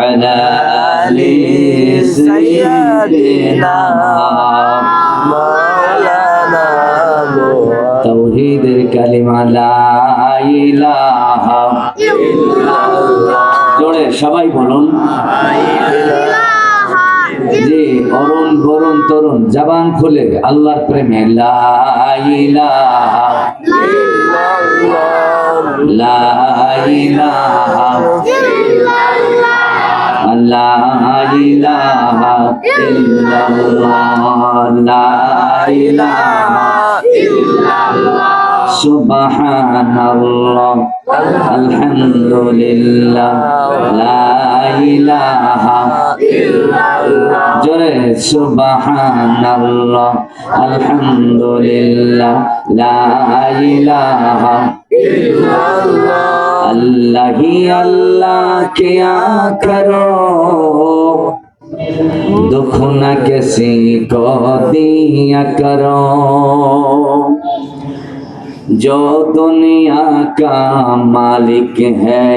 وعلى آل سيدنا مولانا محمد তৌহিদের কালিমা লা ইলাহা জোরে সবাই বলুন যে অরুণ বরুণ তরুণ জবান খুলে আল্লাহর প্রেমে লা ইলাহা লা ইলাহা ইল্লাল্লাহ লা ইলাহা সুবহানাল্লাহ আলহামদুলিল্লাহ লা ইলাহা জোরে সুবহানাল্লাহ আলহামদুলিল্লাহ লা ইলাহা اللہ ہی اللہ کیا کرو دکھ نہ کسی کو دیا کرو جو دنیا کا مالک ہے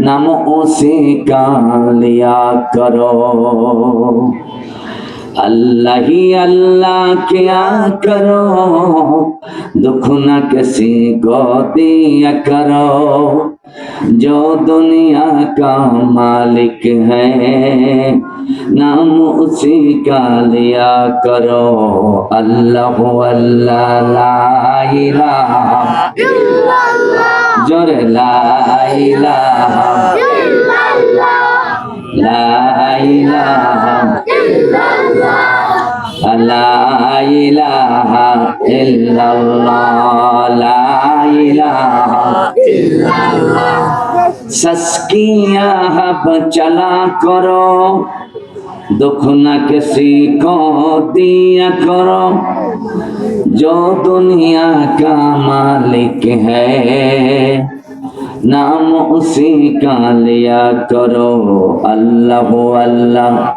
نام اسی کا لیا کرو اللہ ہی اللہ کیا کرو دکھ نہ کسی کو دیا کرو جو دنیا کا مالک ہے نام اسی کا لیا کرو اللہ اللہ لا الہ الا اللہ جر لا الہ الا اللہ لا الہ ইলাহা ইল্লাল্লাহ, লা ইলাহা ইল্লাল্লাহ। সস্কিয়া হব চলা করো দুঃখ না কিসি কো করো। जो दुनिया का मालिक है নাম উসি কালিয়া করো। আল্লাহ আল্লাহ।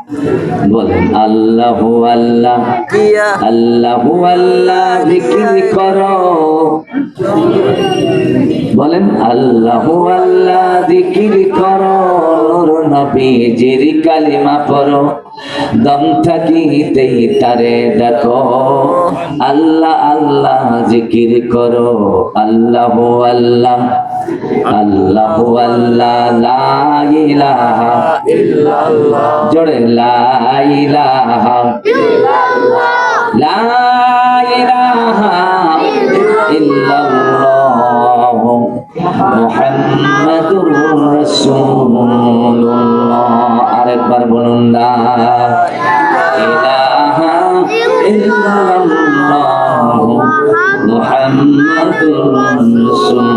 বলেন আল্লাহ আল্লাহ। আল্লাহ আল্লাহ বিক্রি করো। বলেন আল্লাহ আল্লাহ দিকির করো। নবীজির কালিমা পড়ো। দম থাকিতেই তারে ডাকো। আল্লাহ আল্লাহ জিকির করো। আল্লাহ আল্লাহ। আল্লাহ আল্লাহ লা ইলাহা ইল্লাল্লাহ। জোরে লা ইলাহা লা ইলাহা ইল্লাল্লাহ। মুহাম্মাদুর রাসূলুল্লাহ। আরেকবার বলুন, লা ইলাহা ইল্লাল্লাহ। মুহাম্মাদুর রাসূলুল্লাহ।